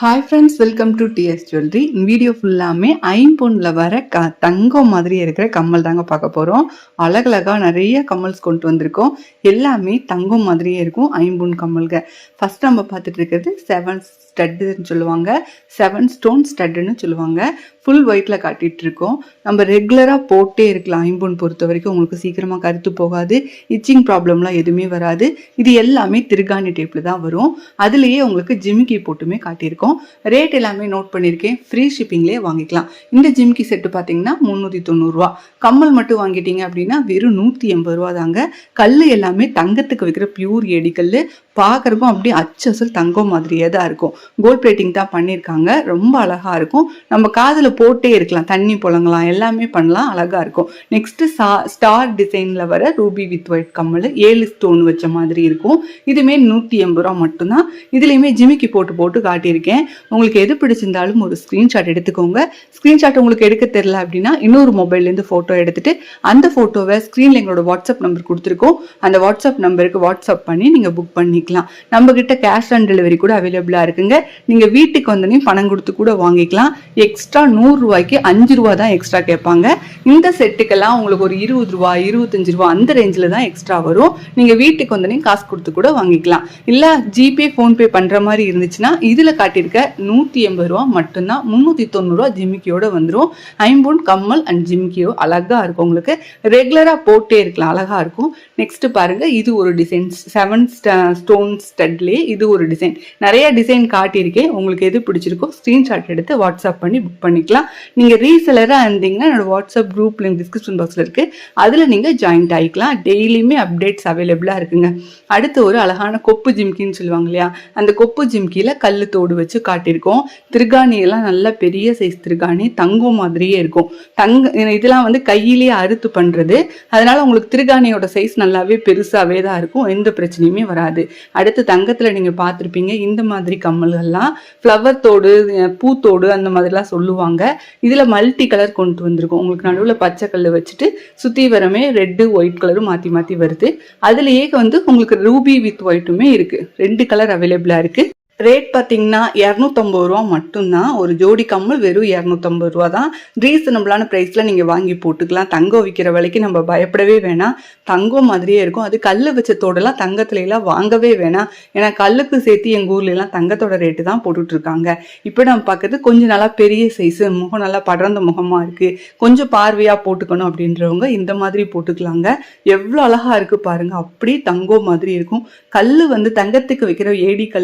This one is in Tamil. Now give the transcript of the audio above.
Hi friends welcome to TS jewellery video ஃபுல்லாமே ஐம்பொன்னில் வர க தங்கம் மாதிரி இருக்கிற கம்மல் தாங்க பார்க்க போகிறோம் அழகழகாக நிறைய கம்மல்ஸ் கொண்டு வந்திருக்கோம். எல்லாமே தங்கம் மாதிரியே இருக்கும் ஐம்பொன் கம்மல்க. ஃபஸ்ட் நம்ம பார்த்துட்டு இருக்கிறது செவன் ஸ்டட்டுன்னு சொல்லுவாங்க. செவன் ஸ்டோன் ஸ்டட்டுன்னு சொல்லுவாங்க. ஃபுல் ஒயிட்டில் காட்டிகிட்டு இருக்கோம். நம்ம ரெகுலராக போட்டே இருக்கலாம் ஐம்பொன் பொறுத்த வரைக்கும். உங்களுக்கு சீக்கிரமாக கருத்து போகாது இச்சிங் ப்ராப்ளம்லாம் எதுவுமே வராது. இது எல்லாமே திருகாணி டேப்பில் தான் வரும். அதுலேயே உங்களுக்கு ஜிமிக்கி போட்டுமே காட்டியிருக்கோம். ரேட் எல்லாமே நோட் பண்ணியிருக்கேன். ஃப்ரீ ஷிப்பிங்லேயே வாங்கிக்கலாம். இந்த ஜிமிக்கி செட்டு பார்த்தீங்கன்னா முந்நூற்றி தொண்ணூறுரூவா கம்மல் மட்டும் வாங்கிட்டீங்க அப்படின்னா வெறும் நூற்றி எண்பது ரூபா தாங்க. கல் எல்லாமே தங்கத்துக்கு வைக்கிற பியூர் எடிக்கல் பார்க்குறக்கும் அப்படியே அச்சசல் தங்கம் மாதிரியே தான் இருக்கும். கோல்ட் பிளேட்டிங் தான் பண்ணியிருக்காங்க. ரொம்ப அழகாக இருக்கும். நம்ம காதில் போட்டே இருக்கலாம். தண்ணி புழங்கலாம். எல்லாமே பண்ணலாம். அழகாக இருக்கும். நெக்ஸ்ட்டு சா ஸ்டார் டிசைனில் வர ரூபி வித் ஒயிட் கம்மல். ஏழு ஸ்டோன் வச்ச மாதிரி இருக்கும். இதுமே நூற்றி எண்பது ரூபா மட்டும்தான். இதுலேயுமே ஜிமிக்கி போட்டு போட்டு காட்டியிருக்கேன். உங்களுக்கு எது பிடிச்சிருந்தாலும் ஒரு ஸ்க்ரீன்ஷாட் எடுத்துக்கோங்க. ஸ்க்ரீன்ஷாட் உங்களுக்கு எடுக்க தெரியல அப்படின்னா இன்னொரு மொபைல்லேருந்து ஃபோட்டோ எடுத்துட்டு அந்த ஃபோட்டோவை ஸ்க்ரீனில் எங்களோட வாட்ஸ்அப் நம்பர் கொடுத்துருக்கோம். அந்த வாட்ஸ்அப் நம்பருக்கு வாட்ஸ்அப் பண்ணி நீங்கள் புக் பண்ணிக்கலாம். நம்ம கிட்ட கேஷ் ஆன் டெலிவரி கூட அவைலபிளாக இருக்குங்க. நீங்கள் வீட்டுக்கு வந்தோடனே பணம் கொடுத்து கூட வாங்கிக்கலாம். எக்ஸ்ட்ரா நூறுரூவாய்க்கு அஞ்சு ரூபா தான் எக்ஸ்ட்ரா கேட்பாங்க. இந்த செட்டுக்கெல்லாம் உங்களுக்கு ஒரு இருபது ரூபா இருபத்தஞ்சு ரூபா அந்த ரேஞ்சில் தான் எக்ஸ்ட்ரா வரும். நீங்கள் வீட்டுக்கு வந்தோடனே காசு கொடுத்து கூட வாங்கிக்கலாம். இல்லை ஜிபே ஃபோன்பே பண்ணுற மாதிரி இருந்துச்சுன்னா இதில் காட்டி காட்டியிருக்க நூற்றி எண்பது ரூபா மட்டும்தான் முந்நூற்றி தொண்ணூறுரூவா ஜிமிக்கியோட வந்துடும் ஐம்பொன் கம்மல் அண்ட் ஜிமிக்கியோ அழகாக இருக்கும். உங்களுக்கு ரெகுலராக போட்டே இருக்கலாம் அழகாக இருக்கும். நெக்ஸ்ட்டு பாருங்க இது ஒரு டிசைன் செவன் ஸ்டோன் ஸ்டட்லேயே இது ஒரு டிசைன் நிறைய டிசைன் காட்டியிருக்கேன். உங்களுக்கு எது பிடிச்சிருக்கோ ஸ்க்ரீன்ஷாட் எடுத்து வாட்ஸ்அப் பண்ணி புக் பண்ணிக்கலாம். நீங்கள் ரீசெலராக இருந்தீங்கன்னா என்னோட வாட்ஸ்அப் குரூப் லிங்க் டிஸ்கிரிப்ஷன் பாக்ஸில் இருக்குது அதில் நீங்கள் ஜாயின்ட் ஆகிக்கலாம் டெய்லியுமே அப்டேட்ஸ் அவைலபிளாக இருக்குங்க. அடுத்து ஒரு அழகான கொப்பு ஜிம்கின்னு சொல்லுவாங்க இல்லையா? அந்த கொப்பு ஜிம்கியில் கல் தோடு வச்சு காட்டியிருக்கோம். திருகாணி எல்லாம் நல்ல பெரிய சைஸ் திருகாணி தங்கம் மாதிரியே இருக்கும். தங்க இதெல்லாம் வந்து கையிலேயே அறுத்து பண்ணுறது அதனால உங்களுக்கு திருகாணியோட சைஸ் நல்லாவே பெருசாகவே தான் இருக்கும். எந்த பிரச்சனையுமே வராது. அடுத்து தங்கத்தில் நீங்கள் பார்த்துருப்பீங்க இந்த மாதிரி கம்மல்கள்லாம். ஃப்ளவர் தோடு பூத்தோடு அந்த மாதிரிலாம் சொல்லுவாங்க. இதில் மல்டி கலர் கொண்டு வந்திருக்கும். உங்களுக்கு நடுவில் பச்சை கல் வச்சுட்டு சுற்றி வரமே ரெட்டு ஒயிட் கலரும் மாற்றி மாற்றி வருது. அதுலேயே வந்து உங்களுக்கு ரூபி வித் ஒயிட்டுமே இருக்குது ரெண்டு கலர் அவைலபிளாக இருக்குது ரேட் பார்த்தீங்கன்னா இரநூத்தம்பது ரூபா மட்டும்தான். ஒரு ஜோடி கம்மல் வெறும் இரநூத்தம்பது ரூபா தான். ரீசனபிளான ப்ரைஸில் நீங்கள் வாங்கி போட்டுக்கலாம். தங்கம் விற்கிற விலைக்கு நம்ம பயப்படவே வேணாம். தங்கம் மாதிரியே இருக்கும். அது கல் வச்ச தோடெல்லாம் தங்கத்துலலாம் வாங்கவே வேணாம். ஏன்னா கல்லுக்கு சேர்த்து எங்கள் ஊர்லலாம் தங்கத்தோட ரேட்டு தான் போட்டுட்டு இருக்காங்க இப்போ நம்ம பார்க்குறது கொஞ்சம் நல்லா பெரிய சைஸு முகம் நல்லா படர்ந்த முகமாக இருக்குது கொஞ்சம் பார்வையாக போட்டுக்கணும் அப்படின்றவங்க இந்த மாதிரி போட்டுக்கலாங்க. எவ்வளோ அழகாக இருக்குது பாருங்கள் அப்படியே தங்கம் மாதிரி இருக்கும். கல் வந்து தங்கத்துக்கு வைக்கிற ஏடி கல்